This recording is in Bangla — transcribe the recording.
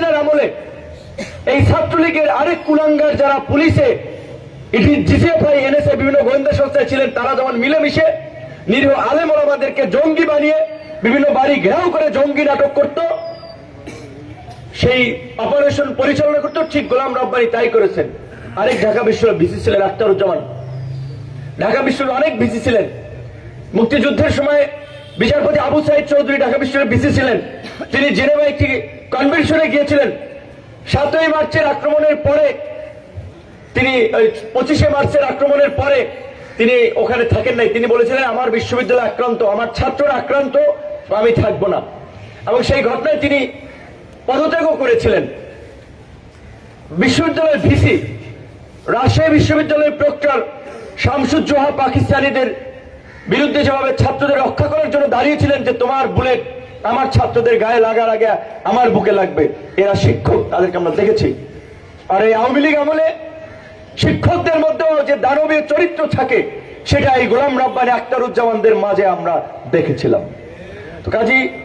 হাসিনার আমলে এই ছাত্রলীগের আরেক কুলাঙ্গার যারা পুলিশে বিভিন্ন গোয়েন্দা সংস্থায় ছিলেন, তারা যেমন মিলেমিশে নিরীহ আলেম ওলামাদেরকে জঙ্গি বানিয়ে বিভিন্ন বাড়ি ঘেরাও করে জঙ্গি নাটক করত, সেই অপারেশন পরিচালনা করতো, ঠিক গোলাম রব্বানি তাই করেছেন। আরেক ঢাকা বিশ্বর ভিসি ছিলেন আখতারুজ্জামান। ঢাকা বিশ্বর অনেক ভিসি ছিলেন। মুক্তিযুদ্ধের সময় বিচারপতি আবু সাইদ চৌধুরী ঢাকা বিশ্বর ভিসি ছিলেন। তিনি জেনেভা একটি কনভেনশনে গিয়েছিলেন। সাতই মার্চের আক্রমণের পরে তিনি, ওই পঁচিশে মার্চের আক্রমণের পরে তিনি ওখানে থাকেন নাই। তিনি বলেছিলেন, আমার বিশ্ববিদ্যালয় আক্রান্ত, আমার ছাত্ররা আক্রান্ত, আমি থাকব না। এবং সেই ঘটনায় তিনি পদত্যাগও করেছিলেন। বিশ্ববিদ্যালয়ের ভিসি, রাজশাহী বিশ্ববিদ্যালয়ের প্রক্টর শামসুজ্জোহা পাকিস্তানিদের বিরুদ্ধে যেভাবে ছাত্রদের রক্ষা করার জন্য দাঁড়িয়েছিলেন যে তোমার বুলেট আমার ছাত্রদের গায়ে লাগার আগে আমার বুকে লাগবে। এরা শিক্ষক, তাদেরকে আমরা দেখেছি। আর এই আওয়ামী লীগ আমলে শিক্ষকদের মধ্যেও যে দানবীয় চরিত্র থাকে, সেটা এই গোলাম রব্বানী আক্তারুজ্জামানদের মাঝে আমরা দেখেছিলাম। তো কাজী